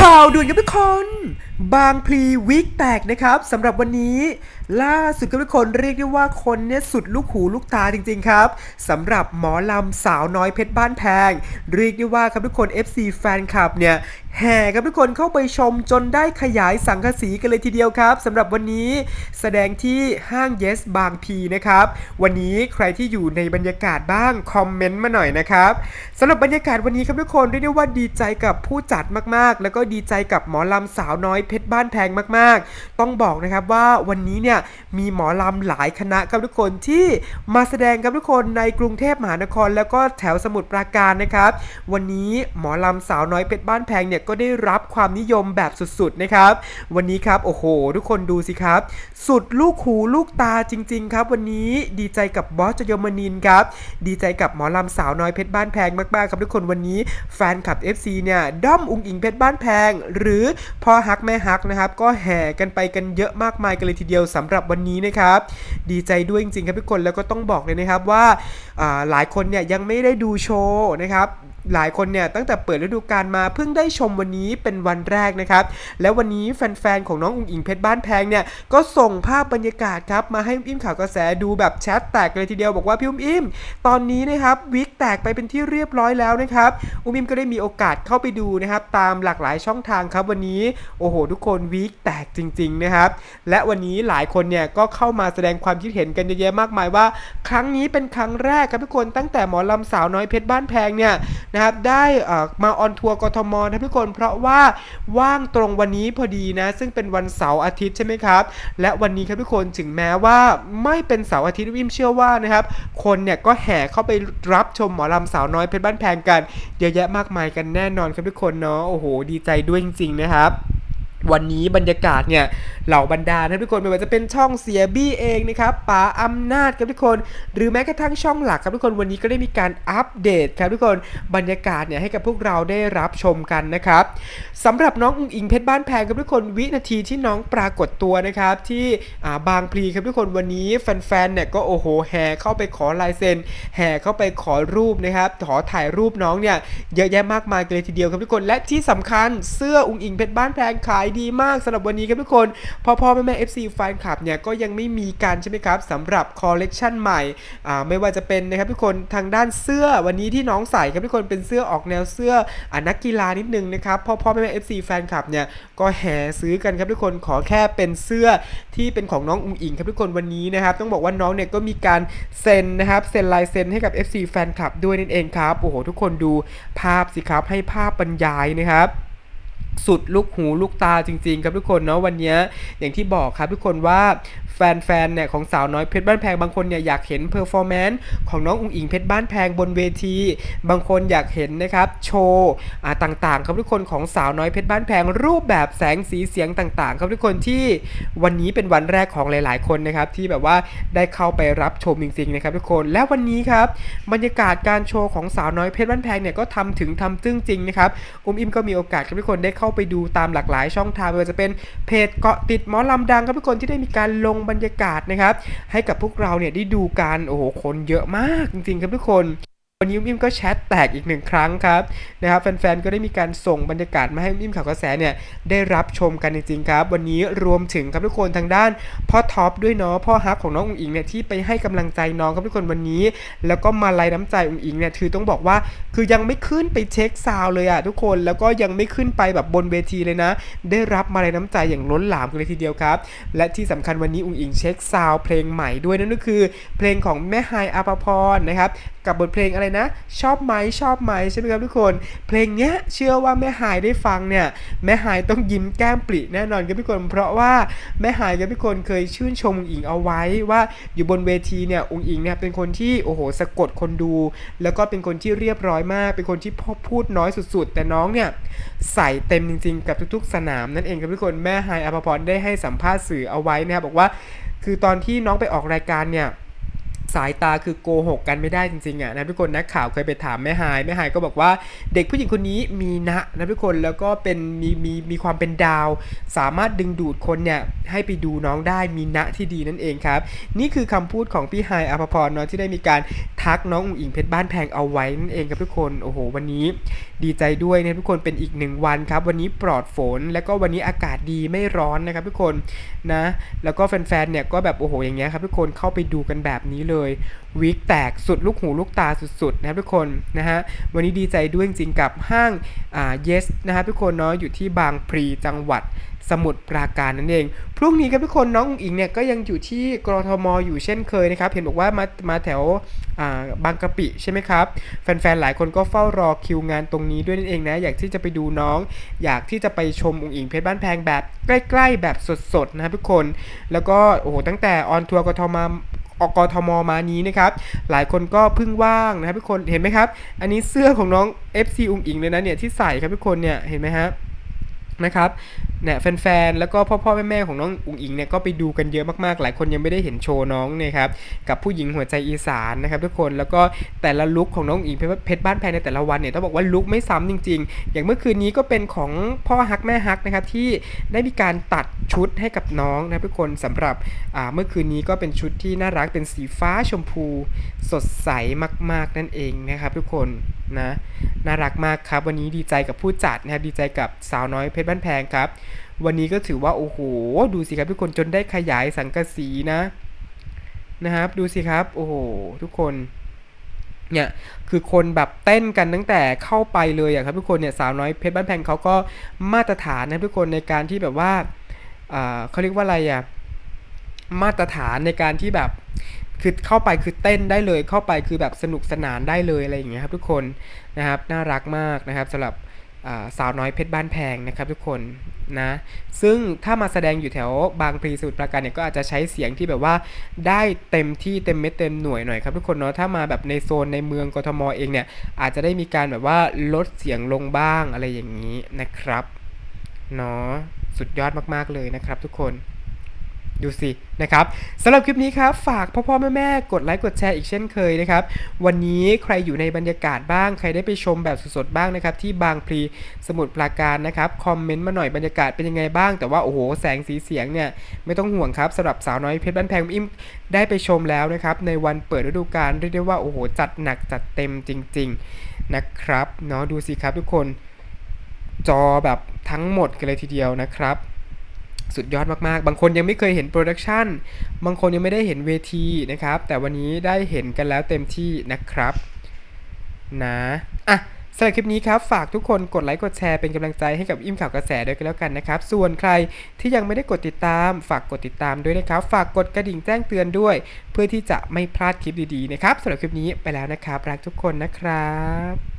ข่าวด่วนครับทุกคน บางพลีวิกแตกนะครับสำหรับวันนี้ ล่าสุดครับทุกคนเรียกได้ว่าคนเนี่ยสุดลูกหูลูกตาจริง ๆ ครับสำหรับหมอลำสาวน้อยเพชรบ้านแพง เรียกได้ว่าครับทุกคน FC แฟนคลับเนี่ยแห่ครับทุกคนเข้าไปชมจนได้ขยายสังกสีกันเลยทีเดียวครับสำหรับวันนี้แสดงที่ห้าง Yes บางพีนะครับ วันนี้ใครที่อยู่ในบรรยากาศบ้างคอมเมนต์มาหน่อยนะครับสำหรับบรรยากาศวันนี้ครับทุกคนเรียกได้ว่าดีใจกับผู้จัดมากๆ แล้วก็ดีใจกับหมอลำสาวน้อยเพชรบ้านแพงมากๆ ต้องบอกนะครับว่าวันนี้เนี่ยมีหมอลำหลายคณะครับทุกคนที่มาแสดงครับทุกคนในกรุงเทพมหานคร แล้วก็แถวสมุทรปราการนะครับ วันนี้หมอลำสาวน้อยเพชรบ้านแพงเนี่ยก็ได้รับความนิยมแบบสุดๆนะครับ วันนี้ครับโอ้โห ทุกคนดูสิครับ สุดลูกหูลูกตาจริง ๆ ครับ วันนี้ดีใจกับบอสจยมนินครับ ดีใจกับหมอลำสาวน้อยเพชรบ้านแพงมากๆครับทุกคนวันนี้แฟนคลับ FC เนี่ยด้อมอุงอิงเพชรบ้านแพง หรือพ่อฮักแม่ฮักนะครับ ก็แห่กันไปกันเยอะมากมายกันเลยทีเดียวสำหรับวันนี้นะครับ ดีใจด้วยจริงๆครับทุกคนแล้วก็ต้องบอกเลยนะครับว่าอ่าหลายคนเนี่ยยังไม่ได้ดูโชว์นะครับ หลายคนเนี่ยตั้งแต่เปิดฤดูกาลมาเพิ่งได้ชมวันนี้เป็นวันแรกนะครับ แล้ววันนี้แฟนๆของน้องอุ๋งอิงเพชรบ้านแพงเนี่ยก็ส่งภาพบรรยากาศครับมาให้อุ้มอิ่มข่าวกระแสดูแบบแชทแตกเลยทีเดียวบอกว่าพี่อุ้มอิ่มตอนนี้นะครับวิกแตกไปเป็นที่เรียบร้อยแล้วนะครับอุ้มอิ่มก็ได้มีโอกาสเข้าไปดูนะครับตามหลากหลายช่องทางครับวันนี้โอ้โห ทุกคนวิกแตกจริงๆนะครับและวันนี้หลายคนเนี่ยก็เข้ามาแสดงความคิดเห็นกันเยอะแยะมากมายว่า ครั้งนี้เป็นครั้งแรกครับทุกคนตั้งแต่หมอลำสาวน้อยเพชรบ้านแพงเนี่ยนะครับได้มาออนทัวร์กทมนะครับทุกคนเพราะว่าว่างตรงวันนี้พอดีนะ ซึ่งเป็นวันเสาร์อาทิตย์ใช่ไหมครับ และวันนี้ครับทุกคนถึงแม้ว่าไม่เป็นเสาร์อาทิตย์วิมเชื่อว่านะครับ คนเนี่ยก็แห่เข้าไปรับชมหมอลำสาวน้อยเพชรบ้านแพงกัน เยอะแยะมากมายกันแน่นอนครับทุกคนเนาะโอ้โห ดีใจด้วยจริงๆนะครับ วันนี้บรรยากาศเนี่ยเหล่าบรรดานะทุกคนไม่ว่าจะเป็นช่องเสียบี้เองนะครับป๋าอำนาจครับทุกคน หรือแม้กระทั่งช่องหลักครับทุกคนวันนี้ก็ได้มีการอัปเดตครับทุกคนบรรยากาศเนี่ยให้กับพวกเราได้รับชมกันนะครับสำหรับน้องอุงอิงเพชรบ้านแพงครับทุกคนวินาทีที่น้องปรากฏตัวนะครับที่บางพลีครับทุกคนวันนี้แฟนๆเนี่ยก็โอ้โหแห่เข้าไปขอลายเซ็นแห่เข้าไปขอรูปนะครับขอถ่ายรูปน้องเนี่ยเยอะแยะมากมายเลยทีเดียวครับทุกคนและที่สำคัญเสื้ออุงอิงเพชรบ้านแพงขายดีมากสำหรับวันนี้ครับทุกคนพ่อพ่อแม่แม่ FC แฟนคลับเนี่ยก็ยังไม่มีการใช่ไหมครับสำหรับคอลเลกชันใหม่อ่าไม่ว่าจะเป็นนะครับทุกคนทางด้านเสื้อวันนี้ที่น้องใส่ครับทุกคนเป็นเสื้อออกแนวเสื้ออนักกีฬานิดนึงนะครับพ่อพ่อแม่แม่ FC แฟนคลับเนี่ยก็แห่ซื้อกันครับทุกคนขอแค่เป็นเสื้อที่เป็นของน้องอุ๋งอิงครับทุกคนวันนี้นะครับต้องบอกว่าน้องเนี่ยก็มีการเซ็นนะครับเซ็นลายเซ็นให้กับ FC แฟนคลับด้วยนั่นเองครับโอ้โหทุกคนดูภาพสิครับให้ภาพบรรยายนะครับ สุดลูกหูลูกตาจริงๆ ครับทุกคนเนาะวันนี้อย่างที่บอกครับทุกคนว่าแฟนๆเนี่ยของสาวน้อยเพชรบ้านแพงบางคนเนี่ยอยากเห็นเพอร์ฟอร์แมนซ์ของน้องอุ๋งอิงเพชรบ้านแพงบนเวที บางคนอยากเห็นนะครับโชว์อ่าต่างๆ ครับทุกคนของสาวน้อยเพชรบ้านแพงรูปแบบแสงสีเสียงต่างๆ ครับทุกคนที่วันนี้เป็นวันแรกของหลายๆ คนนะครับที่แบบว่าได้เข้าไปรับชมจริงๆนะครับทุกคนและวันนี้ครับบรรยากาศการโชว์ของสาวน้อยเพชรบ้านแพงเนี่ยก็ทำถึงทำจึ้งจริงนะครับอุ้มอิมก็มีโอกาสครับทุกคนได้เข้าาไปดูตามหลากหลายช่องทางไม่ว่าจะเป็นเพจเกาะติดหมอลำดังครับทุกคนที่ได้มีการลงบรรยากาศนะครับให้กับพวกเราเนี่ยได้ดูการโอ้โหคนเยอะมากจริงๆครับทุกคน วันนี้อิ่มก็แชทแตกอีกหนึ่งครั้งครับนะครับแฟนๆ ก็ได้มีการส่งบรรยากาศมาให้อิ่มข่าวกระแสเนี่ยได้รับชมกันจริงๆครับ วันนี้รวมถึงครับทุกคนทางด้านพ่อท็อปด้วยเนาะพ่อฮักของน้องอุ๋งอิงเนี่ยที่ไปให้กำลังใจน้องครับทุกคนวันนี้ แล้วก็มาลัยน้ำใจอุ๋งอิงเนี่ยคือต้องบอกว่าคือยังไม่ขึ้นไปเช็คซาวเลยอะทุกคนแล้วก็ยังไม่ขึ้นไปแบบบนเวทีเลยนะ ได้รับมาลัยน้ำใจอย่างล้นหลามกันเลยทีเดียวครับ และที่สำคัญวันนี้อุ๋งอิงเช็คซาวเพลงใหม่ด้วยนั่นก็คือ เพลงของแม่ไฮอาภพรนะครับกับบทเพลงอะไรนะ ชอบไหมชอบไหมใช่ไหมครับทุกคน เพลงเนี้ยเชื่อว่าแม่หายได้ฟังเนี่ยแม่หายต้องยิ้มแก้มปริแน่นอนครับทุกคน เพราะว่าแม่หายครับทุกคนเคยชื่นชมองอิงเอาไว้ว่าอยู่บนเวทีเนี่ยองอิงเนี่ยเป็นคนที่โอ้โหสะกดคนดู แล้วก็เป็นคนที่เรียบร้อยมาก เป็นคนที่พูดน้อยสุดๆ แต่น้องเนี่ยใส่เต็มจริงๆ กับทุกๆ สนามนั่นเองครับทุกคนแม่หายอภพรได้ให้สัมภาษณ์สื่อเอาไว้นะครับบอกว่า คือตอนที่น้องไปออกรายการเนี่ย สายตาคือโกหกกันไม่ได้จริงๆอะนะทุกคนนักข่าวเคยไปถามแม่ฮายแม่ฮายก็บอกว่าเด็กผู้หญิงคนนี้มีนะนะทุกคนแล้วก็เป็นมีมีมีความเป็นดาว สามารถดึงดูดคนเนี่ยให้ไปดูน้องได้มีนะที่ดีนั่นเองครับ นี่คือคำพูดของพี่ฮายอภพรเนาะที่ได้มีการทักน้องอุ๋งอิงเพชรบ้านแพงเอาไว้นั่นเองครับทุกคนโอ้โห วันนี้ดีใจด้วยนะทุกคนเป็นอีกหนึ่งวันครับ วันนี้ปลอดฝนแล้วก็วันนี้อากาศดีไม่ร้อนนะครับทุกคนนะ แล้วก็แฟนๆเนี่ยก็แบบโอ้โหอย่างเงี้ยครับทุกคนเข้าไปดูกันแบบนี้เลยวิกแตกสุดลูกหูลูกตาสุดๆนะครับทุกคนนะฮะวันนี้ดีใจด้วยจริงๆกับห้างอ่า yes นะครับทุกคนเนาะอยู่ที่บางพลีจังหวัดสมุทรปราการนั่นเอง พรุ่งนี้ครับทุกคนน้องอุ๋งอิงเนี่ยก็ยังอยู่ที่กรทมอยู่เช่นเคยนะครับ เห็นบอกว่ามามาแถวอ่าบางกะปิใช่ไหมครับ แฟนๆหลายคนก็เฝ้ารอคิวงานตรงนี้ด้วยนั่นเองนะ อยากที่จะไปดูน้อง อยากที่จะไปชมอุ๋งอิงเพชรบ้านแพงแบบใกล้ ๆ แบบสดๆนะครับทุกคน แล้วก็โอ้โหตั้งแต่ออนทัวร์กทม ออกทมมานี้นะครับ หลายคนก็เพิ่งว่างนะครับทุกคนเห็นไหมครับ อันนี้เสื้อของน้อง FC อุ้งอิงเลยนะเนี่ยที่ใส่ครับทุกคนเนี่ยเห็นไหมฮะ นะครับเนี่ยแฟนๆ แล้วก็พ่อพ่อแม่แม่ๆของน้องอุ๋งอิงเนี่ยก็ไปดูกันเยอะมากๆ หลายคนยังไม่ได้เห็นโชว์น้องเนี่ยครับกับผู้หญิงหัวใจอีสานนะครับทุกคนแล้วก็แต่ละลุคของน้องอุ๋งอิงเพชรบ้านแพงในแต่ละวันเนี่ยต้องบอกว่าลุคไม่ซ้ำจริง ๆ อย่างเมื่อคืนนี้ก็เป็นของพ่อฮักแม่ฮักนะครับที่ได้มีการตัดชุดให้กับน้องนะทุกคนสำหรับเมื่อคืนนี้ก็เป็นชุดที่น่ารักเป็นสีฟ้าชมพู สดใสมาก ๆ นั่นเองนะครับทุกคน นะน่ารักมากครับ วันนี้ดีใจกับผู้จัดนะครับดีใจกับสาวน้อยเพชรบ้านแพงครับ วันนี้ก็ถือว่าโอ้โหดูสิครับทุกคนจนได้ขยายสังกะสีนะนะครับ ดูสิครับโอ้โหทุกคนเนี่ยคือคนแบบเต้นกันตั้งแต่เข้าไปเลยอะครับทุกคนเนี่ยสาวน้อยเพชรบ้านแพงเขาก็มาตรฐานนะทุกคนในการที่แบบว่าอ่าเขาเรียกว่าอะไรอะมาตรฐานในการที่แบบ คือเข้าไปคือเต้นได้เลย เข้าไปคือแบบสนุกสนานได้เลยอะไรอย่างเงี้ยครับทุกคนนะครับน่ารักมากนะครับสำหรับสาวน้อยเพชรบ้านแพงนะครับทุกคนนะซึ่งถ้ามาแสดงอยู่แถวบางพลีสมุทรปราการเนี่ยก็อาจจะใช้เสียงที่แบบว่าได้เต็มที่เต็มเม็ดเต็มหน่วยหน่อยครับทุกคนเนาะถ้ามาแบบในโซนในเมืองกทมเองเนี่ยอาจจะได้มีการแบบว่าลดเสียงลงบ้างอะไรอย่างนี้นะครับเนาะสุดยอดมากๆเลยนะครับทุกคน ดูสินะครับสำหรับคลิปนี้ครับ ฝากพ่อพ่อแม่แม่กดไลค์กดแชร์อีกเช่นเคยนะครับ วันนี้ใครอยู่ในบรรยากาศบ้าง ใครได้ไปชมแบบสดๆบ้างนะครับ ที่บางพลีสมุทรปราการนะครับ คอมเมนต์มาหน่อยบรรยากาศเป็นยังไงบ้าง แต่ว่าโอ้โหแสงสีเสียงเนี่ยไม่ต้องห่วงครับสำหรับสาวน้อยเพชรบ้านแพงอิมได้ไปชมแล้วนะครับ ในวันเปิดฤดูกาลเรียกได้ว่าโอ้โหจัดหนักจัดเต็มจริง ๆนะครับเนาะดูสิครับทุกคน จอแบบทั้งหมดกันเลยทีเดียวนะครับ สุดยอดมากๆ บางคนยังไม่เคยเห็นโปรดักชันบางคนยังไม่ได้เห็นเวทีนะครับ แต่วันนี้ได้เห็นกันแล้วเต็มที่นะครับ นะอะสำหรับคลิปนี้ครับ ฝากทุกคนกดไลค์กดแชร์เป็นกำลังใจให้กับอิมข่าวกระแสด้วยกันแล้วกันนะครับ ส่วนใครที่ยังไม่ได้กดติดตาม ฝากกดติดตามด้วยนะครับ ฝากกดกระดิ่งแจ้งเตือนด้วย เพื่อที่จะไม่พลาดคลิปดีๆนะครับสำหรับคลิปนี้ไปแล้วนะครับ รักทุกคนนะครับ